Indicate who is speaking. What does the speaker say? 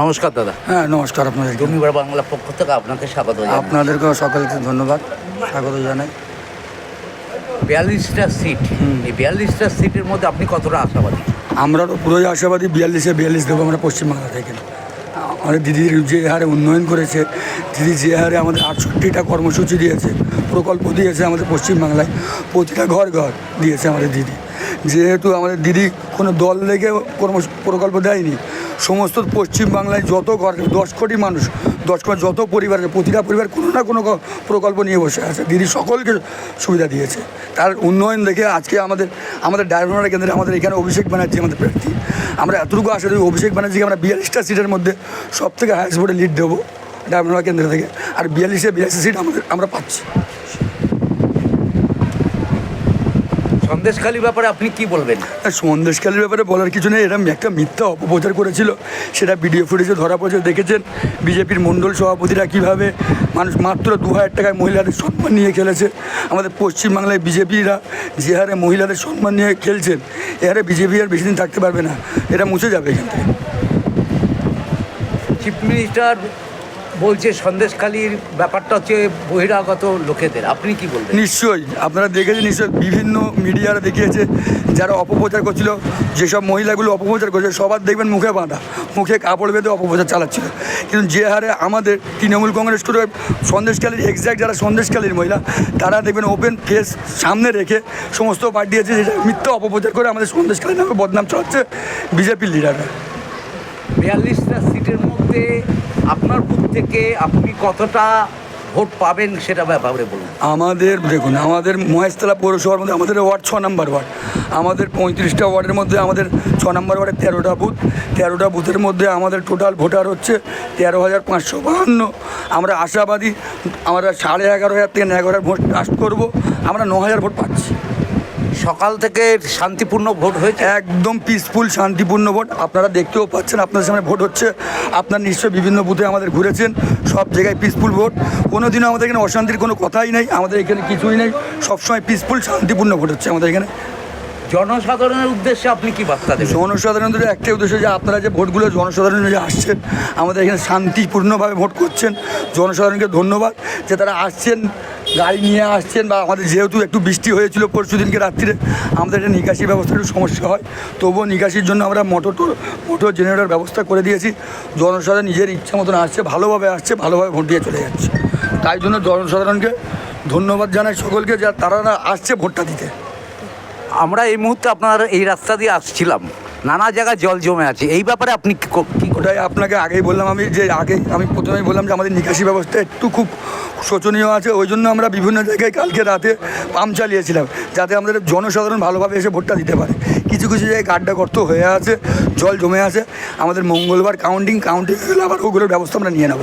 Speaker 1: নমস্কার দাদা।
Speaker 2: হ্যাঁ নমস্কার আপনাদেরকে।
Speaker 1: জমিবার বাংলা পক্ষ থেকে আপনাকে স্বাগত
Speaker 2: আপনাদেরকেও সকলকে ধন্যবাদ স্বাগত জানাই।
Speaker 1: বিয়াল্লিশটা সিট। এই বিয়াল্লিশটা সিটের মধ্যে আপনি কতটা আশাবাদী?
Speaker 2: আমরা তো পুরোই আশাবাদী বিয়াল্লিশে বিয়াল্লিশ দেবো আমরা পশ্চিমবাংলা থেকে। আমাদের দিদির যে হারে উন্নয়ন করেছে দিদি যে হারে আমাদের আটষট্টিটা কর্মসূচি দিয়েছে প্রকল্প দিয়েছে আমাদের পশ্চিমবাংলায় প্রতিটা ঘর ঘর দিয়েছে আমাদের দিদি। যেহেতু আমাদের দিদি কোনো দল লেগে কর্ম প্রকল্প দেয়নি সমস্ত পশ্চিমবাংলায় যত ঘর, দশ কোটি মানুষ, দশ কোটি যত পরিবার প্রতিটা পরিবার কোনো না কোনো প্রকল্প নিয়ে বসে আছে। দিদি সকলকে সুবিধা দিয়েছে। তার উন্নয়ন দেখে আজকে আমাদের আমাদের ডায়মন্ড কেন্দ্রে আমাদের এখানে অভিষেক ব্যানার্জি আমাদের প্রার্থী। আমরা এতটুকু আশা করি অভিষেক ব্যানার্জিকে আমরা বিয়াল্লিশটা সিটের মধ্যে সব থেকে হায়েস্ট ভোটে লিড দেবো ডায়মন্ড কেন্দ্র থেকে। আর বিয়াল্লিশে বিয়াল্লিশ সিট আমাদের, আমরা পাচ্ছি।
Speaker 1: সন্দেশখালী ব্যাপারে আপনি কি বলবেন?
Speaker 2: আর সন্দেশকালের ব্যাপারে বলার কিছু নেই। এরকম একটা মিথ্যা অপপ্রচার করেছিল। সেটা ভিডিও ফুটেজে ধরা পড়েছে। দেখেছেন? বিজেপির মণ্ডল সভাপতিরা কীভাবে মানুষ মাত্র দু হাজার টাকায় মহিলাদের সম্মান নিয়ে খেলেছে। আমাদের পশ্চিমবাংলায় বিজেপিরা যে হারে মহিলাদের সম্মান নিয়ে খেলছেন এ হারে বিজেপি আর বেশি দিন থাকতে পারবে না। এটা মুছে যাবে এখান থেকে।
Speaker 1: চিফ মিনিস্টার বলছে সন্দেশখালীর ব্যাপারটা হচ্ছে বহিরাগত লোকেদের। আপনি কি বলবেন?
Speaker 2: নিশ্চয়ই। আপনারা দেখেছেন নিশ্চয়ই বিভিন্ন মিডিয়ারা দেখিয়েছে যারা অপপ্রচার করছিল যেসব মহিলাগুলো অপপ্রচার করছে সবার দেখবেন মুখে বাঁধা মুখে কাপড় বেঁধে অপপ্রচার চালাচ্ছিল। কিন্তু যে হারে আমাদের তৃণমূল কংগ্রেস করে সন্দেশকালীর এক্স্যাক্ট যারা সন্দেশকালীর মহিলা তারা দেখবেন ওপেন ফেস সামনে রেখে সমস্ত পার্টি আছে যেটা মিথ্যা অপপ্রচার করে আমাদের সন্দেশকালীর নামে বদনাম চালাচ্ছে বিজেপির লিডাররা
Speaker 1: বিয়াল্লিশটা সিটের মধ্যে আপনার থেকে আপনি কতটা ভোট পাবেন সেটা ব্যাপারে বলুন।
Speaker 2: আমাদের, দেখুন, আমাদের মহেশতলা পৌরসভার মধ্যে আমাদের ওয়ার্ড ছ নম্বর ওয়ার্ড। আমাদের পঁয়ত্রিশটা ওয়ার্ডের মধ্যে আমাদের ছ নম্বর ওয়ার্ডে তেরোটা বুথ। তেরোটা বুথের মধ্যে আমাদের টোটাল ভোটার হচ্ছে তেরো হাজার পাঁচশো বাহান্ন। আমরা আশাবাদী আমরা সাড়ে এগারো হাজার থেকে এগারো হাজার ভোট কাস্ট করব। আমরা ন হাজার ভোট পাচ্ছি।
Speaker 1: সকাল থেকে শান্তিপূর্ণ ভোট হয়েছে?
Speaker 2: একদম পিসফুল শান্তিপূর্ণ ভোট। আপনারা দেখতেও পাচ্ছেন, আপনাদের সামনে ভোট হচ্ছে। আপনার নিশ্চয়ই বিভিন্ন বুথে আমাদের ঘুরেছেন, সব জায়গায় পিসফুল ভোট। কোনো দিনও আমাদের এখানে অশান্তির কোনো কথাই নেই, আমাদের এখানে কিছুই নেই। সবসময় পিসফুল শান্তিপূর্ণ ভোট হচ্ছে আমাদের এখানে।
Speaker 1: জনসাধারণের উদ্দেশ্যে আপনি কি বার্তা দেবেন?
Speaker 2: জনসাধারণদের একটাই উদ্দেশ্য যে আপনারা যে ভোটগুলো জনসাধারণ যে আসছেন, আমাদের এখানে শান্তিপূর্ণভাবে ভোট করছেন, জনসাধারণকে ধন্যবাদ যে তারা আসছেন, গাড়ি নিয়ে আসছেন বা আমাদের যেহেতু একটু বৃষ্টি হয়েছিল পরশু দিনকে রাত্রিরে, আমাদের একটা নিকাশি ব্যবস্থা একটু সমস্যা হয়। তবুও নিকাশির জন্য আমরা মোটর মোটর জেনারেটর ব্যবস্থা করে দিয়েছি। জনসাধারণ নিজের ইচ্ছা মতন আসছে, ভালোভাবে আসছে, ভালোভাবে ভোট দিয়ে চলে যাচ্ছে। তাই জন্য জনসাধারণকে ধন্যবাদ জানাই সকলকে যা তারা আসছে ভোটটা দিতে।
Speaker 1: আমরা এই মুহূর্তে আপনার এই রাস্তা দিয়ে আসছিলাম। নানা জায়গায় জল জমে আছে। এই ব্যাপারে আপনি
Speaker 2: ওটাই আপনাকে আগেই বললাম আমি যে আগে আমি প্রথমেই বললাম যে আমাদের নিকাশি ব্যবস্থা একটু খুব শোচনীয় আছে। ওই জন্য আমরা বিভিন্ন জায়গায় কালকে রাতে পাম্প চালিয়েছিলাম, যাতে আমাদের জনসাধারণ ভালোভাবে এসে ভোটটা দিতে পারে। কিছু কিছু জায়গায় গাড্ডা গর্ত হয়ে আছে, জল জমে আছে। আমাদের মঙ্গলবার কাউন্টিং কাউন্টিং আবার ওগুলোর ব্যবস্থা আমরা নিয়ে নেব।